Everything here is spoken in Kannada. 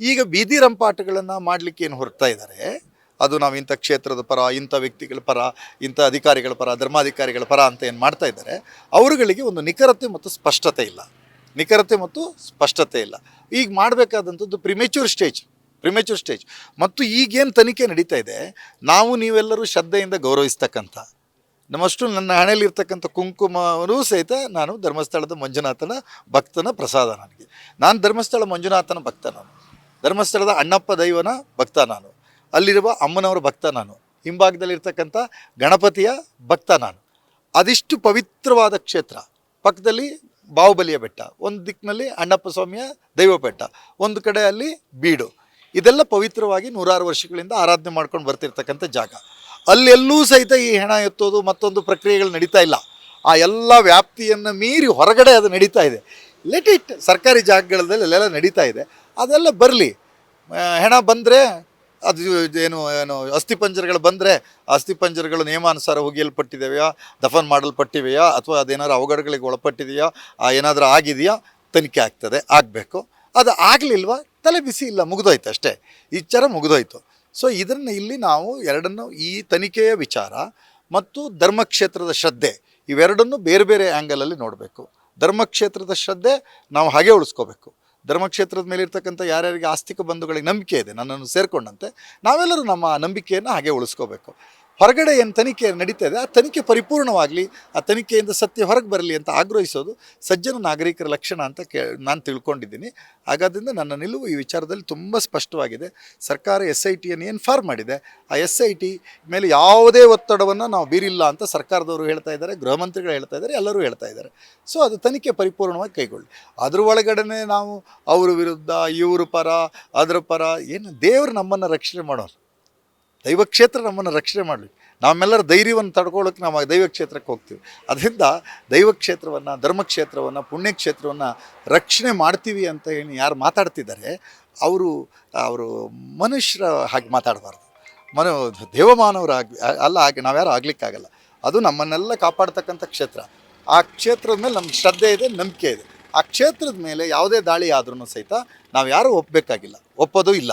ಈಗ ಬೀದಿ ರಂಪಾಟಗಳನ್ನು ಮಾಡಲಿಕ್ಕೆ ಏನು ಹೊರಡ್ತಾ ಇದ್ದಾರೆ ಅದು ನಾವು ಇಂಥ ಕ್ಷೇತ್ರದ ಪರ, ಇಂಥ ವ್ಯಕ್ತಿಗಳ ಪರ, ಇಂಥ ಅಧಿಕಾರಿಗಳ ಪರ, ಧರ್ಮಾಧಿಕಾರಿಗಳ ಪರ ಅಂತ ಏನು ಮಾಡ್ತಾ ಇದ್ದಾರೆ ಅವರುಗಳಿಗೆ ಒಂದು ನಿಖರತೆ ಮತ್ತು ಸ್ಪಷ್ಟತೆ ಇಲ್ಲ. ನಿಖರತೆ ಮತ್ತು ಸ್ಪಷ್ಟತೆ ಇಲ್ಲ. ಈಗ ಮಾಡಬೇಕಾದಂಥದ್ದು ಪ್ರಿಮೆಚೂರ್ ಸ್ಟೇಜ್ ಪ್ರಿಮೆಚೂರ್ ಸ್ಟೇಜ್ ಮತ್ತು ಈಗೇನು ತನಿಖೆ ನಡೀತಾ ಇದೆ? ನಾವು ನೀವೆಲ್ಲರೂ ಶ್ರದ್ಧೆಯಿಂದ ಗೌರವಿಸ್ತಕ್ಕಂಥ, ನಮ್ಮಷ್ಟು ನನ್ನ ಹಣೆಯಲ್ಲಿರ್ತಕ್ಕಂಥ ಕುಂಕುಮವೂ ಸಹಿತ ನಾನು ಧರ್ಮಸ್ಥಳದ ಮಂಜುನಾಥನ ಭಕ್ತನ ಪ್ರಸಾದ ನನಗೆ. ನಾನು ಧರ್ಮಸ್ಥಳ ಮಂಜುನಾಥನ ಭಕ್ತ ಧರ್ಮಸ್ಥಳದ ಅಣ್ಣಪ್ಪ ದೈವನ ಭಕ್ತ ನಾನು. ಅಲ್ಲಿರುವ ಅಮ್ಮನವರ ಭಕ್ತ ನಾನು. ಹಿಂಭಾಗದಲ್ಲಿರ್ತಕ್ಕಂಥ ಗಣಪತಿಯ ಭಕ್ತ ನಾನು. ಅದಿಷ್ಟು ಪವಿತ್ರವಾದ ಕ್ಷೇತ್ರ. ಪಕ್ಕದಲ್ಲಿ ಬಾಹುಬಲಿಯ ಬೆಟ್ಟ. ಒಂದು ದಿಕ್ಕಿನಲ್ಲಿ ಅಣ್ಣಪ್ಪ ಸ್ವಾಮಿಯ ದೈವ ಬೆಟ್ಟ. ಒಂದು ಕಡೆ ಅಲ್ಲಿ ಬೀಡು. ಇದೆಲ್ಲ ಪವಿತ್ರವಾಗಿ ನೂರಾರು ವರ್ಷಗಳಿಂದ ಆರಾಧನೆ ಮಾಡ್ಕೊಂಡು ಬರ್ತಿರ್ತಕ್ಕಂಥ ಜಾಗ. ಅಲ್ಲೆಲ್ಲೂ ಸಹಿತ ಈ ಹೆಣ ಎತ್ತೋದು ಮತ್ತೊಂದು ಪ್ರಕ್ರಿಯೆಗಳು ನಡೀತಾ ಇಲ್ಲ. ಆ ಎಲ್ಲ ವ್ಯಾಪ್ತಿಯನ್ನು ಮೀರಿ ಹೊರಗಡೆ ಅದು ನಡೀತಾ ಇದೆ. ಲೆಟ್ ಇಟ್ ಸರ್ಕಾರಿ ಜಾಗಗಳಲ್ಲಿ ಅಲ್ಲೆಲ್ಲ ನಡೀತಾ ಇದೆ. ಅದೆಲ್ಲ ಬರಲಿ. ಹೆಣ ಬಂದರೆ ಅದು ಏನು ಏನು ಅಸ್ಥಿಪಂಜರಗಳು ಬಂದರೆ ಅಸ್ಥಿಪಂಜರಗಳು ನಿಯಮಾನುಸಾರ ಒಗೆಯಲ್ಪಟ್ಟಿದೆಯಾ ದಫನ್ ಮಾಡಲ್ಪಟ್ಟಿವೆಯಾ, ಅಥವಾ ಅದೇನಾದ್ರು ಅವಘಡಗಳಿಗೆ ಒಳಪಟ್ಟಿದೆಯಾ, ಆ, ಏನಾದರೂ ಆಗಿದೆಯಾ, ತನಿಖೆ ಆಗ್ತದೆ, ಆಗಬೇಕು. ಅದು ಆಗಲಿಲ್ವ, ತಲೆ ಬಿಸಿ ಇಲ್ಲ, ಮುಗಿದೋಯ್ತು ಅಷ್ಟೇ. ವಿಚಾರ ಮುಗಿದೋಯ್ತು. ಸೊ ಇದನ್ನು ಇಲ್ಲಿ ನಾವು ಎರಡನ್ನು ಈ ತನಿಖೆಯ ವಿಚಾರ ಮತ್ತು ಧರ್ಮಕ್ಷೇತ್ರದ ಶ್ರದ್ಧೆ ಇವೆರಡನ್ನು ಬೇರೆ ಬೇರೆ ಆ್ಯಂಗಲಲ್ಲಿ ನೋಡಬೇಕು. ಧರ್ಮಕ್ಷೇತ್ರದ ಶ್ರದ್ಧೆ ನಾವು ಹಾಗೆ ಉಳಿಸ್ಕೋಬೇಕು. ಧರ್ಮಕ್ಷೇತ್ರದ ಮೇಲೆ ಇರ್ತಕ್ಕಂಥ ಯಾರ್ಯಾರಿಗೆ ಆಸ್ತಿಕ ಬಂಧುಗಳಿಗೆ ನಂಬಿಕೆ ಇದೆ ನನ್ನನ್ನು ಸೇರಿಕೊಂಡಂತೆ, ನಾವೆಲ್ಲರೂ ನಮ್ಮ ನಂಬಿಕೆಯನ್ನು ಹಾಗೆ ಉಳಿಸ್ಕೋಬೇಕು. ಹೊರಗಡೆ ಏನು ತನಿಖೆ ನಡೀತಾ ಇದೆ, ಆ ತನಿಖೆ ಪರಿಪೂರ್ಣವಾಗಲಿ, ಆ ತನಿಖೆಯಿಂದ ಸತ್ಯ ಹೊರಗೆ ಬರಲಿ ಅಂತ ಆಗ್ರಹಿಸೋದು ಸಜ್ಜನ ನಾಗರಿಕರ ಲಕ್ಷಣ ಅಂತ ಕೇ, ನಾನು ತಿಳ್ಕೊಂಡಿದ್ದೀನಿ. ಹಾಗಾದ್ರಿಂದ ನನ್ನ ನಿಲುವು ಈ ವಿಚಾರದಲ್ಲಿ ತುಂಬ ಸ್ಪಷ್ಟವಾಗಿದೆ. ಸರ್ಕಾರ ಎಸ್ ಐ ಟಿಯನ್ನು ಏನು ಫಾರ್ಮ್ ಮಾಡಿದೆ, ಆ ಎಸ್ ಐ ಟಿ ಮೇಲೆ ಯಾವುದೇ ಒತ್ತಡವನ್ನು ನಾವು ಬೀರಿಲ್ಲ ಅಂತ ಸರ್ಕಾರದವರು ಹೇಳ್ತಾ ಇದ್ದಾರೆ, ಗೃಹ ಮಂತ್ರಿಗಳು ಹೇಳ್ತಾ ಇದ್ದಾರೆ, ಎಲ್ಲರೂ ಹೇಳ್ತಾ ಇದ್ದಾರೆ. ಸೊ ಅದು ತನಿಖೆ ಪರಿಪೂರ್ಣವಾಗಿ ಕೈಗೊಳ್ಳಿ. ಅದ್ರ ಒಳಗಡೆ ನಾವು ಅವರ ವಿರುದ್ಧ, ಇವರು ಪರ, ಅದರ ಪರ, ಏನು ದೇವರು ನಮ್ಮನ್ನು ರಕ್ಷಣೆ ಮಾಡೋರು. ದೈವ ಕ್ಷೇತ್ರ ನಮ್ಮನ್ನು ರಕ್ಷಣೆ ಮಾಡಲಿ. ನಮ್ಮೆಲ್ಲರ ಧೈರ್ಯವನ್ನು ತಡ್ಕೊಳ್ಳೋಕೆ ನಾವು ದೈವ ಕ್ಷೇತ್ರಕ್ಕೆ ಹೋಗ್ತೀವಿ. ಅದರಿಂದ ದೈವ ಕ್ಷೇತ್ರವನ್ನು ಧರ್ಮಕ್ಷೇತ್ರವನ್ನು, ಪುಣ್ಯಕ್ಷೇತ್ರವನ್ನು ರಕ್ಷಣೆ ಮಾಡ್ತೀವಿ ಅಂತ ಹೇಳಿ ಯಾರು ಮಾತಾಡ್ತಿದ್ದಾರೆ, ಅವರು ಅವರು ಮನುಷ್ಯರ ಹಾಗೆ ಮಾತಾಡಬಾರ್ದು. ಮನು ದೇವಮಾನವರಾಗಿ ಅಲ್ಲ ಹಾಗೆ ನಾವ್ಯಾರು ಆಗಲಿಕ್ಕಾಗಲ್ಲ. ಅದು ನಮ್ಮನ್ನೆಲ್ಲ ಕಾಪಾಡ್ತಕ್ಕಂಥ ಕ್ಷೇತ್ರ. ಆ ಕ್ಷೇತ್ರದ ಮೇಲೆ ನಮ್ಮ ಶ್ರದ್ಧೆ ಇದೆ, ನಂಬಿಕೆ ಇದೆ. ಆ ಕ್ಷೇತ್ರದ ಮೇಲೆ ಯಾವುದೇ ದಾಳಿ ಆದ್ರೂ ಸಹಿತ ನಾವು ಯಾರೂ ಒಪ್ಪಬೇಕಾಗಿಲ್ಲ ಒಪ್ಪೋದು ಇಲ್ಲ.